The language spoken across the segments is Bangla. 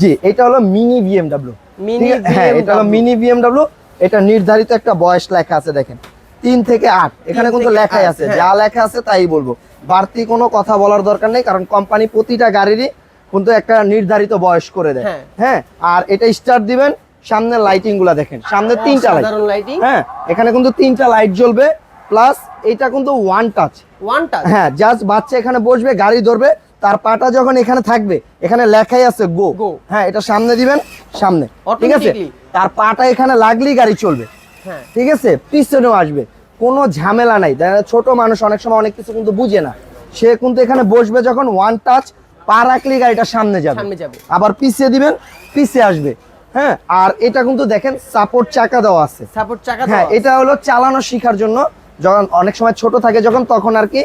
জি এটা হলো মিনি বিএমডাব্লিউ হ্যাঁ এটা হলো মিনি বিএমডাব্লিউ এটা নির্ধারিত একটা বয়স লেখা আছে দেখেন। তিন থেকে আট। এখানে কিন্তু লেখাই আছে হ্যাঁ। যা লেখা আছে তাই বলব। বাড়তি কোনো কথা বলার দরকার নেই কারণ কোম্পানি প্রতিটা গাড়িরই কিন্তু একটা নির্ধারিত বয়স করে দেয়। হ্যাঁ। হ্যাঁ আর এটা স্টার্ট দিবেন সামনে লাইটিংগুলা দেখেন। সামনে তিনটা লাইট লাইটিং হ্যাঁ এখানে কিন্তু তিনটা লাইট জ্বলবে প্লাস এটা কিন্তু ওয়ান টাচ ওয়ান টাচ হ্যাঁ জাস্ট বাচ্চা এখানে বসবে গাড়ি ধরবে তার পাটা যখন এখানে থাকবে এখানে লেখাই আছে গো। হ্যাঁ এটা সামনে দিবেন সামনে। ঠিক আছে? তার পাটা এখানে লাগলেই গাড়ি চলবে। হ্যাঁ। ঠিক আছে? পিছনেও আসবে। কোনো ঝামেলা নাই। ছোট মানুষ অনেক সময় অনেক কিছু কিন্তু বুঝে না। সে কিন্তু এখানে বসবে যখন ওয়ান টাচ পা রাখলেই গাড়িটা সামনে যাবে। আবার পিছিয়ে দিবেন পিছিয়ে আসবে। হ্যাঁ? আর এটা কিন্তু দেখেন সাপোর্ট চাকা দেওয়া আছে। সাপোর্ট চাকা হ্যাঁ এটা হলো চালানো শেখার জন্য। যখন অনেক সময় ছোট থাকে যখন তখন আর কি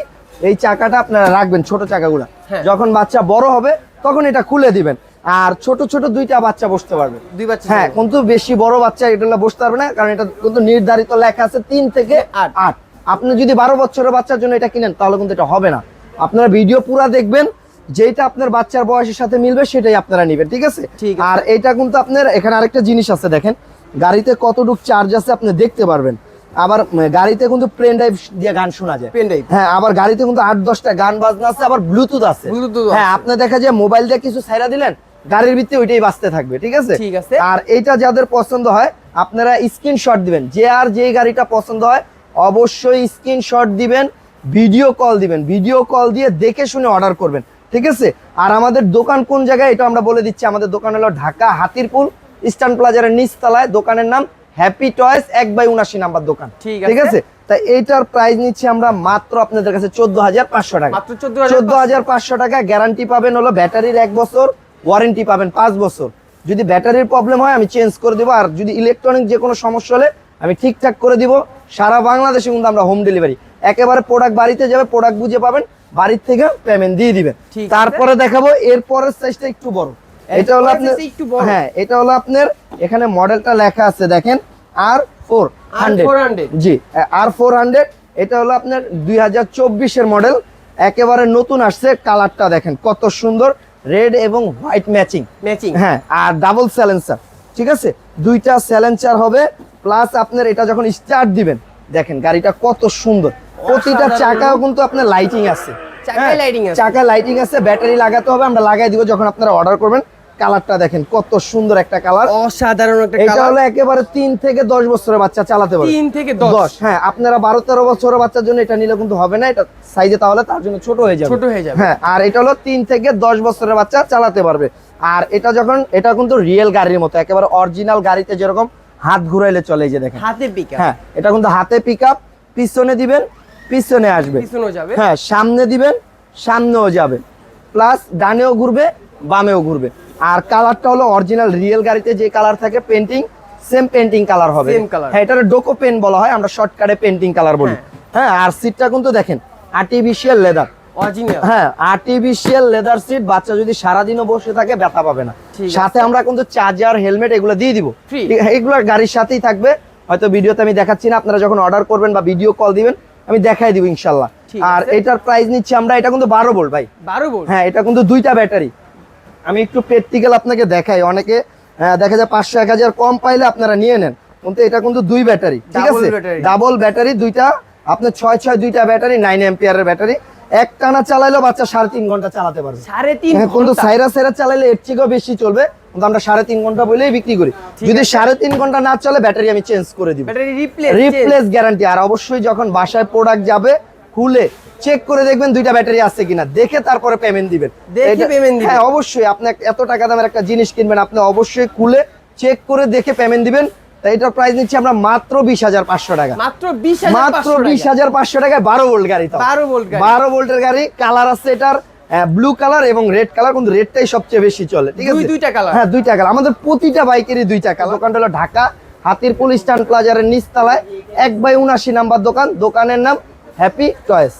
এই চাকাটা আপনারা রাখবেন ছোট চাকাগুলো। হ্যাঁ। যখন বাচ্চা বড় হবে তখন এটা খুলে দিবেন। আর ছোট ছোট দুইটা বাচ্চা বসতে পারবে। দুই বাচ্চা হ্যাঁ কিন্তু বেশি বড় বাচ্চা এটা বসতে পারবে না কারণ এটা কিন্তু নির্ধারিত লেখা আছে তিন থেকে আট। আট। আপনি যদি বারো বছরের বাচ্চার জন্য এটা কিনেন তাহলে কিন্তু এটা হবে না। আপনারা ভিডিও পুরা দেখবেন যেটা আপনার বাচ্চার বয়সের সাথে মিলবে সেটাই আপনারা নেবেন ঠিক আছে? ঠিক আছে। আর এটা কিন্তু আপনার এখানে আরেকটা জিনিস আছে দেখেন। গাড়িতে কতটুক চার্জ আছে আপনি দেখতে পারবেন। আবার গাড়িতে কিন্তু প্লেন ড্রাইভ দিয়ে গান শোনা যায়। Pen drive। হ্যাঁ আবার গাড়িতে কিন্তু আট দশটা গান বাজনা আছে আবার ব্লুটুথ আছে। Bluetooth হ্যাঁ। আপনি দেখা যায় মোবাইল দিয়ে কিছু ছাইরা দিলেন গাড়ির ভিতরে ওইটাই বাজতে থাকবে ঠিক আছে? ঠিক আছে। আর এইটা যাদের পছন্দ হয় আপনারা স্ক্রিনশট দিবেন। যে আর যে গাড়িটা পছন্দ হয় অবশ্যই স্ক্রিনশট দিবেন ভিডিও কল দিবেন। ভিডিও কল দিয়ে দেখে শুনে অর্ডার করবেন ঠিক আছে? আর আমাদের দোকান কোন জায়গায় এটা আমরা বলে দিচ্ছি আমাদের দোকান হলো ঢাকা হাতিরপুল ইস্টার্ন প্লাজারের নিচতলায়। দোকানের নাম হ্যাপি টয়েস এক বাই উনাশি নাম্বার দোকান। ঠিক আছে। তাই এইটার প্রাইস নিচ্ছি আমরা মাত্র আপনাদের কাছে চোদ্দ হাজার পাঁচশো টাকা। চোদ্দ হাজার পাঁচশো। টাকা গ্যারান্টি পাবেন হলো ব্যাটারির এক বছর ওয়ারেন্টি পাবেন পাঁচ বছর। যদি ব্যাটারির প্রবলেম হয় আমি চেঞ্জ করে দেবো। আর যদি ইলেকট্রনিক যে কোনো সমস্যা হলে আমি ঠিকঠাক করে দিব। সারা বাংলাদেশে কিন্তু আমরা হোম ডেলিভারি একেবারে প্রোডাক্ট বাড়িতে যাবে প্রোডাক্ট বুঝে পাবেন বাড়ির থেকে পেমেন্ট দিয়ে দিবেন। তারপরে দেখাবো এরপরের সাইজটা একটু বড়। এটা হলো আপনার হ্যাঁ এটা হলো আপনার এখানে মডেলটা লেখা আছে দেখেন R four R400 G R four hundred এটা হলো আপনার দুই হাজার চব্বিশের মডেল একেবারে নতুন আসছে কালারটা দেখেন কত সুন্দর রেড এবং হোয়াইট ম্যাচিং ম্যাচিং হ্যাঁ আর ডাবল স্যালেন্সার ঠিক আছে? দুইটা স্যালেন্সার হবে প্লাস আপনার এটা যখন স্টার্ট দিবেন দেখেন গাড়িটা কত সুন্দর। প্রতিটা চাকাও কিন্তু আপনার লাইটিং আছে। হ্যাঁ। চাকায় লাইটিং আছে ব্যাটারি লাগাতে হবে আমরা লাগাই দিব যখন আপনারা অর্ডার করবেন। কালারটা দেখেন কত সুন্দর একটা কালার। অসাধারণ একটা এটা হলো একেবারে তিন থেকে দশ বছরের বাচ্চা চালাতে পারবে। তিন থেকে দশ। হ্যাঁ আপনারা বারো তেরো বছরের বাচ্চার জন্য এটা নিলে কিন্তু হবে না এটা সাইজে তাহলে তার জন্য ছোট হয়ে যাবে। ছোট হয়ে যাবে। হ্যাঁ আর এটা হলো তিন থেকে দশ বছরের বাচ্চা চালাতে পারবে। আর এটা যখন এটা কিন্তু রিয়েল গাড়ির মতো একেবারে অরিজিনাল গাড়িতে যেরকম হাত ঘুরাইলে চলে যে দেখেন। হাতে পিকা হ্যাঁ এটা কিন্তু হাতে পিক আপ পিছনে দিবেন পিছনে আসবে। পিছনেও যাবে। হ্যাঁ সামনে দিবেন সামনেও যাবে। প্লাস ডানেও ঘুরবে বামেও ঘুরবে। আর কালারটা হলো অরিজিনাল রিয়েল গাড়িতে যে কালার থাকে পেন্টিং সেম পেন্টিং কালার হবে। হ্যাঁ এটার ডোকো পেন বলা হয় আমরা শর্টকাটে পেন্টিং কালার বলি। হ্যাঁ। আর সিটটা কিন্তু দেখেন আর্টিফিশিয়াল লেদার হ্যাঁ আর্টিফিশিয়াল লেদার সিট বাচ্চা যদি সারাদিনও বসে থাকে ব্যথা পাবে না। সাথে আমরা কিন্তু চার্জার হেলমেট এগুলো দিয়ে দিব। Free? এগুলো গাড়ির সাথেই থাকবে। হয়তো ভিডিওতে আমি দেখাচ্ছি না আপনারা যখন অর্ডার করবেন বা ভিডিও কল দিবেন আমি দেখাই দিব ইনশাল্লাহ। আর এটার প্রাইস নিচ্ছি আমরা এটা কিন্তু বারো ভোল্ট ভাই। বারো বল হ্যাঁ এটা কিন্তু দুইটা ব্যাটারি আমি একটু প্র্যাকটিক্যাল আপনাকে দেখাই। অনেকে আহ, দেখা যায় পাঁচশো এক হাজার কম পাইলে আপনারা নিয়ে নেন। কিন্তু এটা কিন্তু দুই ব্যাটারি ঠিক আছে? ডাবল ব্যাটারি দুইটা আপনার ছয় ছয় দুইটা ব্যাটারি নাইন এম্পিয়ারের ব্যাটারি। এক টানা চালাইলেও বাচ্চা সাড়ে তিন ঘণ্টা চালাতে পারবে। সাড়ে তিন হ্যাঁ, কিন্তু। সাইরা সাইরা চালাইলে এর থেকেও বেশি চলবে। কিন্তু আমরা সাড়ে তিন ঘণ্টা বলেই বিক্রি করি। যদি সাড়ে তিন ঘণ্টা না চলে ব্যাটারি আমি চেঞ্জ করে দিব। রিপ্লেস গ্যারান্টি আর অবশ্যই যখন বাসায় প্রোডাক্ট যাবে খুলে চেক করে দেখবেন দুইটা ব্যাটারি আছে কিনা। দেখে তারপরে পেমেন্ট দিবেন। হ্যাঁ অবশ্যই আপনি এত টাকা দামের একটা জিনিস কিনবেন আপনি অবশ্যই খুলে চেক করে দেখে পেমেন্ট দিবেন। তাই এটার প্রাইস নিচ্ছি আমরা মাত্র বিশ হাজার পাঁচশো টাকা। মাত্র বিশ হাজার মাত্র বিশ হাজার পাঁচশো টাকায় বারো ভোল্ট গাড়ি। 12 ভোল্ট বারো ভোল্টের গাড়ি কালার আছে এটার। ব্লু কালার এবং রেড কালার কিন্তু রেডটাই সবচেয়ে বেশি চলে ঠিক আছে? দুইটা colour। হ্যাঁ দুইটা কালার আমাদের প্রতিটা বাইকেরই দুইটা কালার দোকানটা হলো ঢাকা হাতির পুলিশ স্ট্যান্ড প্লাজারের নিচতলায় এক বাই উনাশি নাম্বার দোকান। দোকানের নাম হ্যাপি চয়েস